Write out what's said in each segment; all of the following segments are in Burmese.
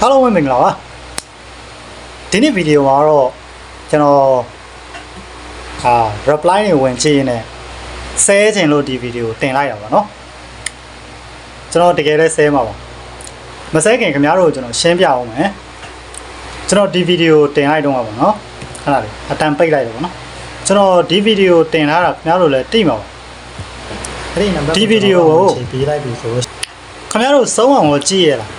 အားလုံးပဲမင်္ဂလာပါဒီနေ့ဗီဒီယိုမှာတော့ကျွန်တော်အာ reply တွေဝင်ကြည့်ရင်းနဲ့ဆဲချင်လို့ဒီဗီဒီယိုတင်လိုက်တာပါเนาะကျွန်တော်တကယ်လဲဆဲမှာပါမဆဲခင်ခင်ဗျားတို့ကိုကျွန်တော်ရှင်းပြအောင်မယ်ကျွန်တော်ဒီဗီဒီယိုတင်လိုက်တော့မှာပါเนาะခဏလေးအတန်ပိတ်လိုက်တော့ပါเนาะကျွန်တော်ဒီဗီဒီယိုတင်ထားတာခင်ဗျားတို့လည်းသိမှာပါ အဲ့ဒီနံပါတ် ဒီဗီဒီယိုကို ချိန်ပေးလိုက်ပြီဆိုလို့ ခင်ဗျားတို့စုံအောင်ကိုကြည့်ရလား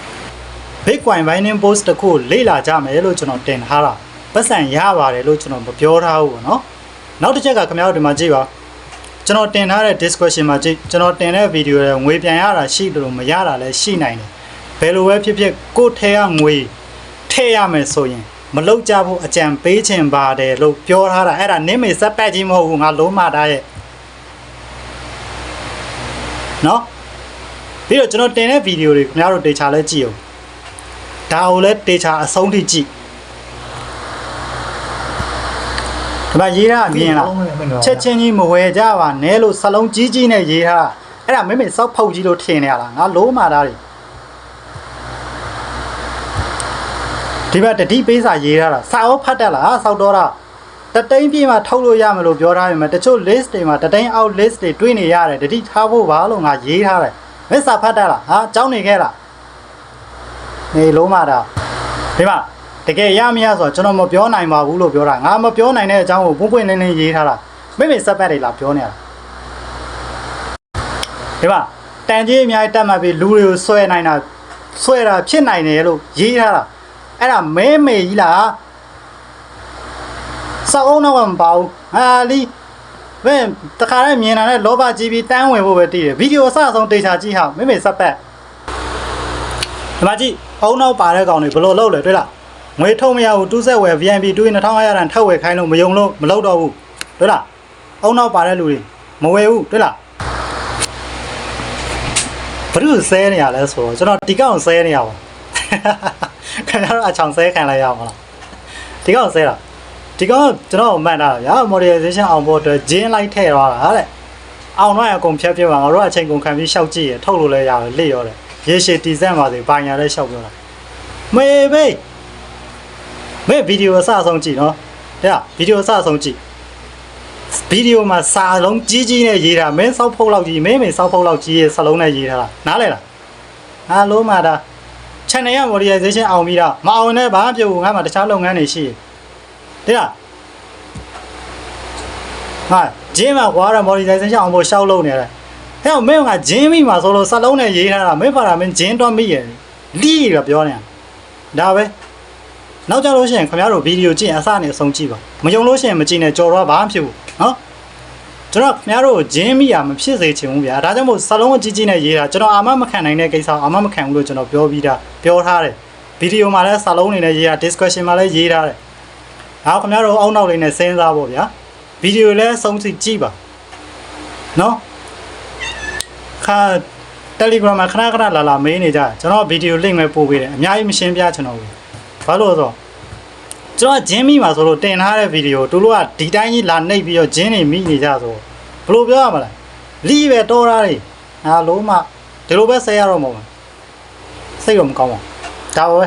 Bitcoin mining post တစ်ခုလေ့လာကြမယ်လို့ကျွန်တော်တင်ထားတာပတ်စံရပါတယ်လို့ကျွန်တော်မပြောထားဘူးပေါ့နော်နောက်တစ်ချက်ကခင်ဗျားတို့ဒီမှာကြည့်ပါကျွန်တော်တင်ထားတဲ့ discussion မှာကြည့်ကျွန်တော်တင်တဲ့ဗီဒီယိုရဲ့ငွေပြန်ရတာရှိတယ်လို့မရတာလည်းရှိနိုင်တယ်ဘယ်လိုပဲဖြစ်ဖြစ်ကိုယ်ထဲကငွေထည့်ရမယ်ဆိုရင်မလောက်ကြဘူးအကြံပေးချင်ပါတယ်လို့ပြောထားတာအဲ့ဒါနင်းမေစက်ပတ်ကြီးမဟုတ်ဘူးငါလုံးမတားရဲ့နော်ပြီးတော့ကျွန်တော်တင်တဲ့ဗီဒီယိုတွေခင်ဗျားတို့တေချာလဲကြည့်အောင် ဒါကိုလည်းတေချာအဆုံးထိကြည့်ဒီမှာရေးတာမြင်လားချက်ချင်းကြီးမဝယ်ကြပါနဲ့လို့စလုံးကြီးကြီးနဲ့ရေးထားတာအဲ့ဒါမိမိစောက်ဖုတ်ကြီးလို့ထင်နေရလားငါလုံးမာသားတွေဒီဘက်တတိပေးစာရေးထားတာစာအုပ်ဖတ်တတ်လားစောက်တော့တာတတိန်ပြေးမှာထုတ်လို့ရမယ်လို့ပြောထားပေမဲ့တချို့ list တွေမှာတတိန် out list တွေတွင်းနေရတယ်တတိထားဖို့ပါလို့ငါရေးထားတယ်မစ်စာဖတ်တတ်လားဟာကြောင်းနေခဲ့လား နေလုံးမာတာဒီမှာတကယ်ရမရဆိုတော့ကျွန်တော်မပြောနိုင်ပါဘူးလို့ပြောတာငါမပြောနိုင်တဲ့အကြောင်းကိုပွင့်ပွင့်လင်းလင်းရေးထားတာမိမိစက်ပတ်တွေလာပြောနေရတာဒီမှာတန်ကြီးအများကြီးတက်မှတ်ပြီးလူတွေကိုဆွဲနိုင်တာဆွဲတာဖြစ်နိုင်တယ်လို့ရေးထားတာအဲ့ဒါမဲမေကြီးလားစောက်အောင်တော့မပါဘူးဟာလီဘယ်တခါတည်းမြင်တာနဲ့လောဘကြီးပြီးတန်းဝင်ဖို့ပဲတည်တယ်ဗီဒီယိုအစအဆုံးတေချာကြည့်ဟာမိမိစက်ပတ်ဒီမှာကြည့် အုံနောက်ပါတဲ့ကောင်တွေဘယ်လိုလုပ်လဲတွေ့လားငွေထုတ်မရဘူးတူးဆက်ဝယ် VIP တူးရင်2500တန်ထပ်ဝယ်ခိုင်းလို့မယုံလို့မလုပ်တော့ဘူးတွေ့လားအုံနောက်ပါတဲ့လူတွေမဝယ်ဘူးတွေ့လားဘယ်သူဆဲနေရလဲဆိုတော့ကျွန်တော်ဒီကောင်ဆဲနေရပါခင်ဗျားတို့အချောင်ဆဲခံလိုက်ရမလားဒီကောင်ဆဲတာဒီကောင်ကျွန်တော်မှန်တာဗျာ modernization အောင်ဖို့အတွက်ဂျင်းလိုက်ထည့်သွားတာတဲ့အောင်တော့အကုန်ဖြတ်ပြပါငါတို့အချိန်ကုန်ခံပြီးရှောက်ကြည့်ရထုတ်လို့လဲရတယ်လေ့ရောတယ် ရေရှည်တီစက်ပါစေဘာညာလဲရှောက်ပြောတာမေဘေးမေဗီဒီယိုအစအဆုံးကြည့်နော်တဲ့ဗီဒီယိုအစအဆုံးကြည့်ဗီဒီယိုမှာစာလုံးကြီးကြီးနဲ့ရေးတာမင်းစောက်ဖုတ်လောက်ကြီးမင်းမင်းစောက်ဖုတ်လောက်ကြီးရဲ့စလုံးနဲ့ရေးထားတာနားလဲလားဟာလုံးမာတာ channel ရ monetization အောင်ပြီးတော့မအောင်နဲ့ဘာမှပြုတ်ဘူးငါမှတခြားလုပ်ငန်းတွေရှိတယ်တဲ့ဟာဂျင်းမှာကွာရ monetization အောင်ဖို့ရှောက်လုပ်နေတယ် ဟဲ့မင်းကဂျင်းမိမှာဆိုလို့စလုံးနဲ့ရေးထားတာမင်းပါတာမင်းဂျင်းတော့မိရလီးရပြောနေတာဒါပဲနောက်ကြလို့ရှိရင်ခင်ဗျားတို့ဗီဒီယိုကြည့်ရင်အစနဲ့အဆုံးကြည့်ပါမယုံလို့ရှိရင်မကြည့်နဲ့ကြော်တော့ဘာမှဖြစ်ဘူးနော်ကျွန်တော်ခင်ဗျားတို့ဂျင်းမိရမဖြစ်စေချင်ဘူးဗျာဒါကြောင့်မို့စလုံးအကြီးကြီးနဲ့ရေးတာကျွန်တော်အာမမခံနိုင်တဲ့ကိစ္စအာမမခံဘူးလို့ကျွန်တော်ပြောပြီးသားပြောထားတယ်ဗီဒီယိုမှာလည်းစလုံးနေနဲ့ရေးတာ discussion မှာလည်းရေးထားတယ်ဒါခင်ဗျားတို့အောက်နောက်လေးနဲ့စဉ်းစားဖို့ဗျာဗီဒီယိုလည်းဆုံးစီကြည့်ပါနော် ခါ Telegram မှာခဏခဏလာလာမေးနေကြတယ်ကျွန်တော်ဗီဒီယို link ပဲပို့ပေးတယ်အများကြီးမရှင်းပြချင်တော့ဘူးဘာလို့လဲဆိုတော့ကျွန်တော်ဂျင်းမိမှာဆိုလို့တင်ထားတဲ့ဗီဒီယိုတို့ကဒီတိုင်းကြီးလာနှိပ်ပြီးတော့ဂျင်းနေမိနေကြဆိုဘယ်လိုပြောရမလဲလီးပဲတော်တာတွေငါလုံးမဒီလိုပဲဆဲရတော့မဟုတ်ဘူးစိတ်တော့မကောင်းပါဘူးဒါပါပဲ